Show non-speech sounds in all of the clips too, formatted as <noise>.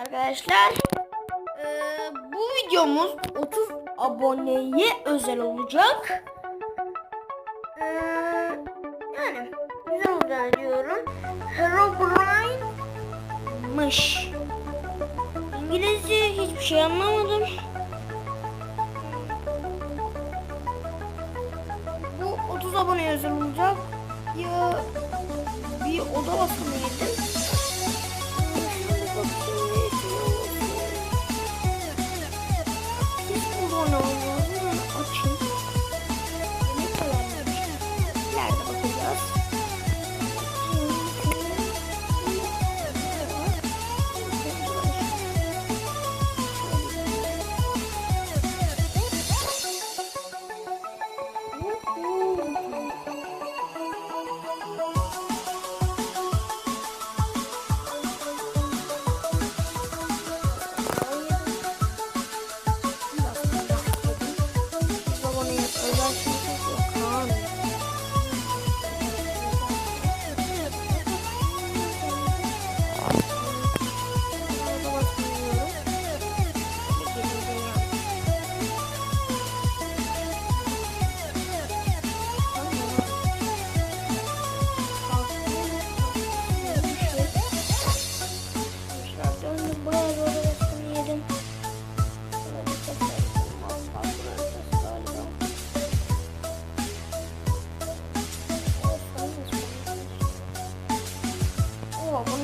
arkadaşlar. Ee, bu videomuz 30 aboneye özel olacak. Ee, yani güzel olacağını diyorum. Herobrine'mış. İngilizce hiçbir şey anlamadım. Bu 30 aboneye özel olacak. Ya bir oda basımı.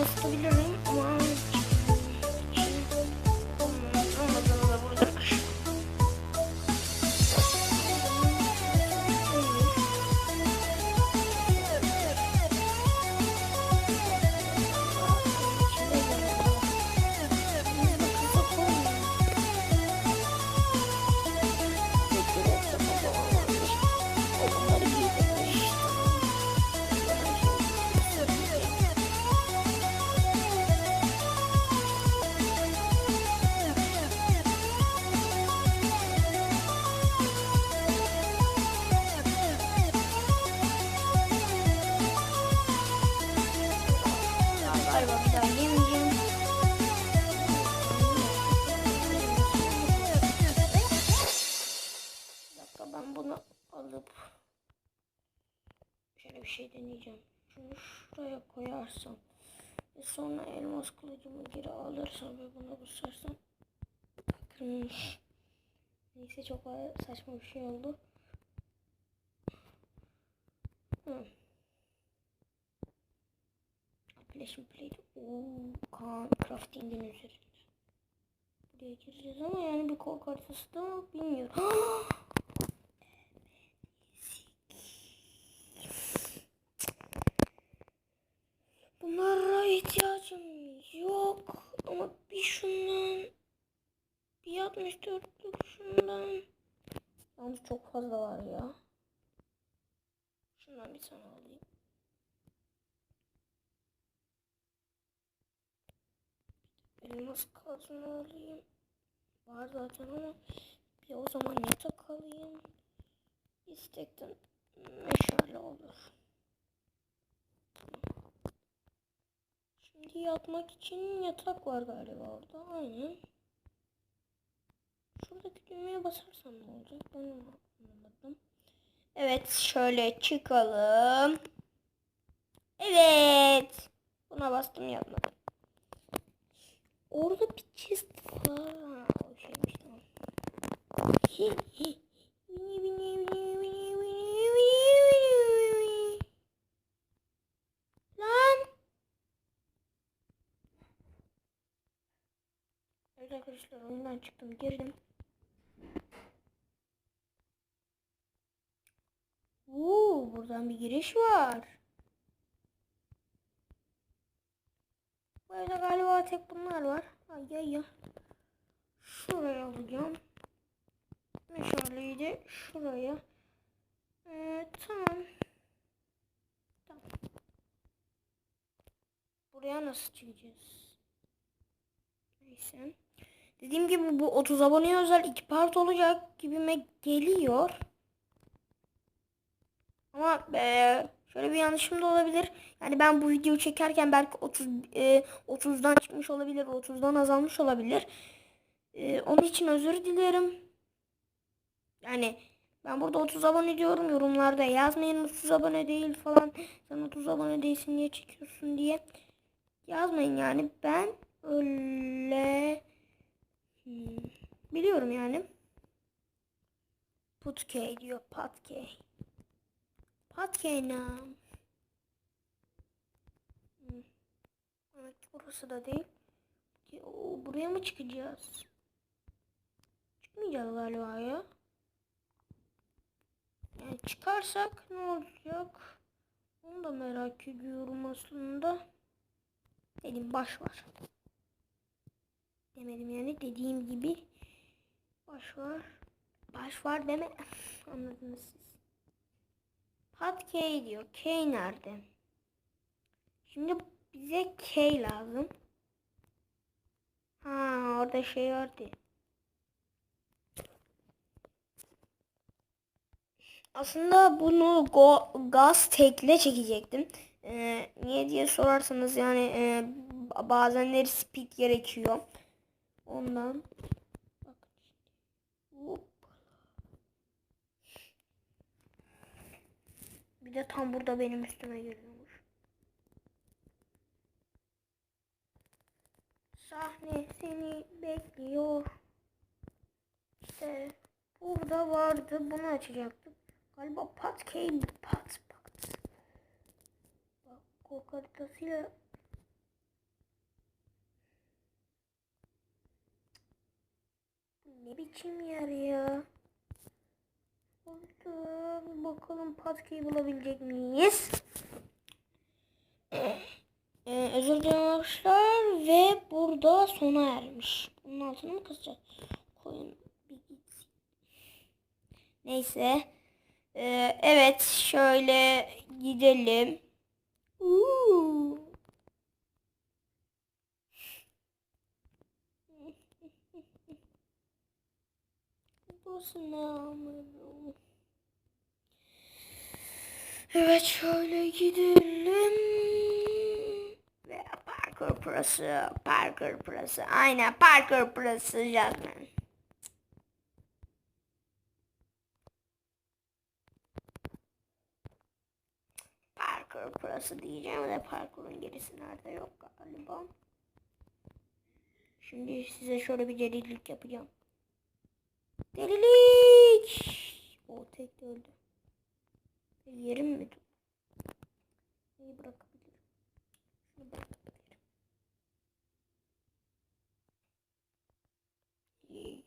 Oo, bunu bir şey deneyeceğim. Şunu şuraya koyarsam ve sonra elmas kılıcımı geri alırsam ve buna basarsam bakın neyse çok saçma bir şey oldu. Flash'ın plate. Ooo kan crafting'in üzerinde. Buraya gireceğiz ama yani bir korku haritası da bilmiyorum. <gasps> Bunlara ihtiyacım yok. Ama bir şundan 64'lük şundan. Yalnız çok fazla var ya. Şundan bir tane alayım. Elmas kazma alayım. Var zaten ama bir o zaman yatak alayım. İstekten meşale olur. Şimdi yatmak için yatak var galiba orada. Aynen. Şuradaki düğmeye basarsam ne olacak? Ben anlamadım. Evet şöyle çıkalım. Evet. Buna bastım yapmadım. Orada bir chest var. O şeymiş tamam. Lan. Evet arkadaşlar oyundan çıktım girdim. Oo, buradan bir giriş var. Bu evde galiba tek bunlar var. Ay ay ya. Şuraya alacağım. Meşaleyi de şuraya. Ee, tamam. Tamam. Buraya nasıl çıkacağız? Neyse. Dediğim gibi bu 30 aboneye özel iki part olacak gibime geliyor. Ama eee, Şöyle bir yanlışım da olabilir. Yani ben bu videoyu çekerken belki 30 e, 30'dan çıkmış olabilir, 30'dan azalmış olabilir. E, onun için özür dilerim. Yani ben burada 30 abone diyorum yorumlarda yazmayın 30 abone değil falan. Sen 30 abone değilsin niye çekiyorsun diye. Yazmayın yani ben öyle hmm, biliyorum yani. Putkey diyor Patkey. Hmm. Evet, burası da değil. Oo, buraya mı çıkacağız? Çıkmayacağız galiba ya. Yani çıkarsak ne olacak? Onu da merak ediyorum aslında. Dedim baş var. Demedim yani dediğim gibi baş var. Baş var deme. <laughs> Anladınız siz. Pat K diyor. K nerede? Şimdi bize K lazım. Ha orada şey vardı. Aslında bunu go, gaz tekle çekecektim. Ee, niye diye sorarsanız yani e, bazenleri speed gerekiyor. Ondan. Bak. Hop. Bir de tam burada benim üstüme geliyormuş. Sahne seni bekliyor. İşte burada vardı. Bunu açacaktık. Galiba pat key pat pat. Bak korku haritasıyla ne biçim yer ya? Bir bakalım patkeyi bulabilecek miyiz? Ee, özür dilerim arkadaşlar ve burada sona ermiş. Bunun altını mı kısacağız? Koyun bir gitsin. Neyse. Ee, evet şöyle gidelim. Uuu. Burası ne amına? Evet şöyle gidelim. Ve Parker Pro'su, Parker Pro'su. Aynen Parker Pro'su Jasmine. Parker Pro'su diyeceğim de Parker'ın gerisi nerede yok galiba. Şimdi size şöyle bir delilik yapacağım. Delilik! O tek öldü. Yerim mi? Neyi bırakabilirim? Şunu bırakabilirim. İyi.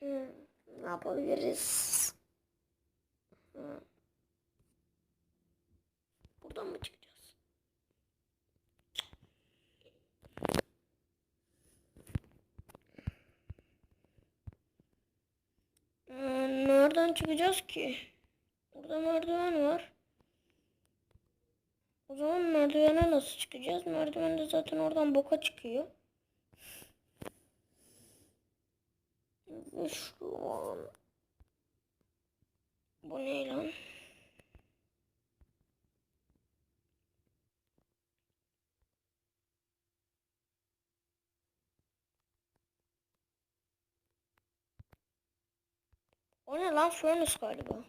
Hmm, ne yapabiliriz? Hmm. Buradan mı çıkacağız? Nereden çıkacağız ki? Burada merdiven var. O zaman merdivene nasıl çıkacağız? Merdiven de zaten oradan boka çıkıyor. Ve şu an... Bu ne lan? O ne lan? Furnace galiba.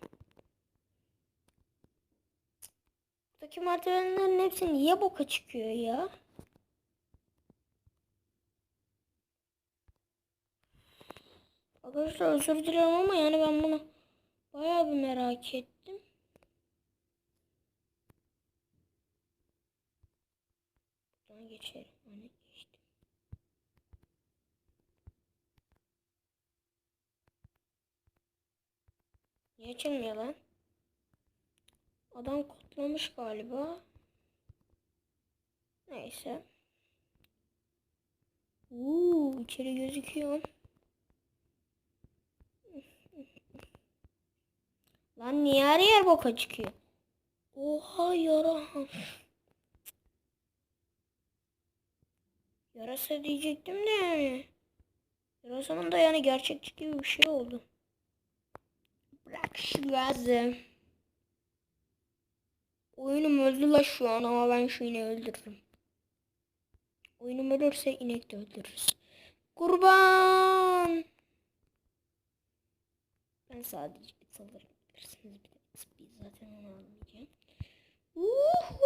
Buradaki merdivenlerin hepsi niye boka çıkıyor ya? Arkadaşlar özür dilerim ama yani ben bunu bayağı bir merak ettim. Buradan geçelim. Hani geçtim. Niye lan? Adam kodlamış galiba. Neyse. Uuu içeri gözüküyor. Lan niye her yer boka çıkıyor? Oha yara. Yarasa diyecektim de yani. Yarasanın da yani gerçekçi gibi bir şey oldu. Bırak şu gazı. Oyunum öldü la şu an ama ben şu ineği öldürürüm. Oyunum ölürse inek de öldürürüz. Kurban. Ben sadece it alırım. Bilirsiniz bir de XP zaten onu almayacağım. Uhu.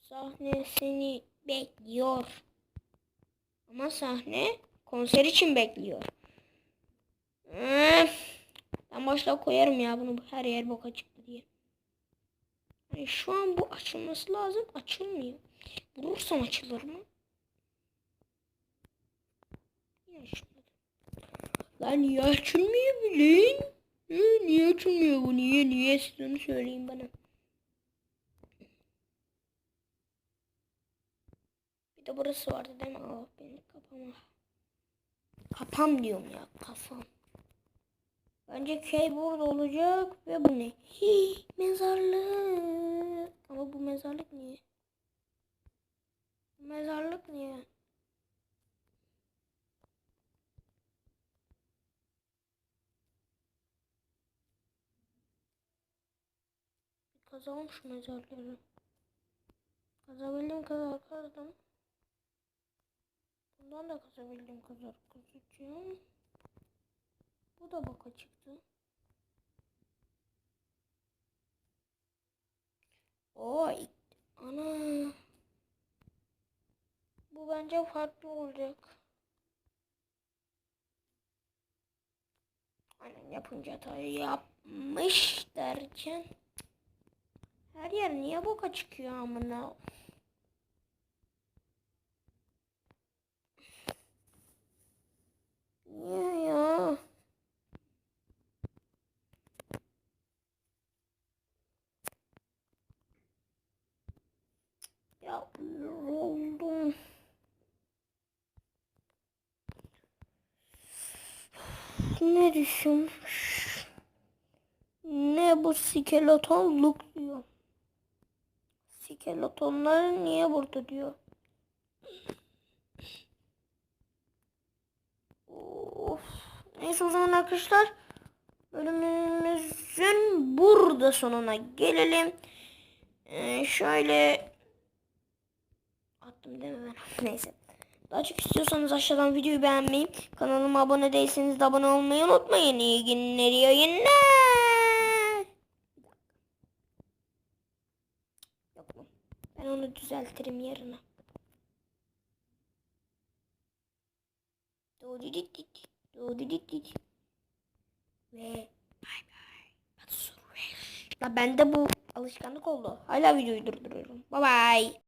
Sahne seni bekliyor. Ama sahne konser için bekliyor. Ben başta koyarım ya bunu her yer boka çıktı diye. Yani şu an bu açılması lazım. Açılmıyor. Vurursam açılır mı? Niye açılmadı? Lan niye açılmıyor bilin? Niye açılmıyor bu? Niye? Niye? Siz onu söyleyin bana. Bir de burası vardı değil mi? Aa benim kafama. Kafam diyorum ya kafam. Bence köy burada olacak ve bu ne? Hii, mezarlık. Ama bu mezarlık niye? Bu mezarlık niye? Şu mezarları. Kazabildiğim kadar kazdım. Bundan da kazabildiğim kadar kazacağım. Bu da baka çıktı. Oy. Ana. Bu bence farklı olacak. Aynen yapınca hata yapmış derken. Her yer niye boka çıkıyor amına? Niye ya? Ya yoruldum. Ne düşünmüş? Ne bu skeleton diyor. Skeletonlar niye burada diyor. Of. Neyse o zaman arkadaşlar bölümümüzün burada sonuna gelelim. Ee, şöyle attım değil mi ben? <laughs> Neyse. Daha çok istiyorsanız aşağıdan videoyu beğenmeyi, kanalıma abone değilseniz de abone olmayı unutmayın. İyi günler, iyi yayınlar. Yok mu? Ben onu düzeltirim yarına. Ve bay bay. La bende bu alışkanlık oldu. Hala videoyu durduruyorum. Bye bye.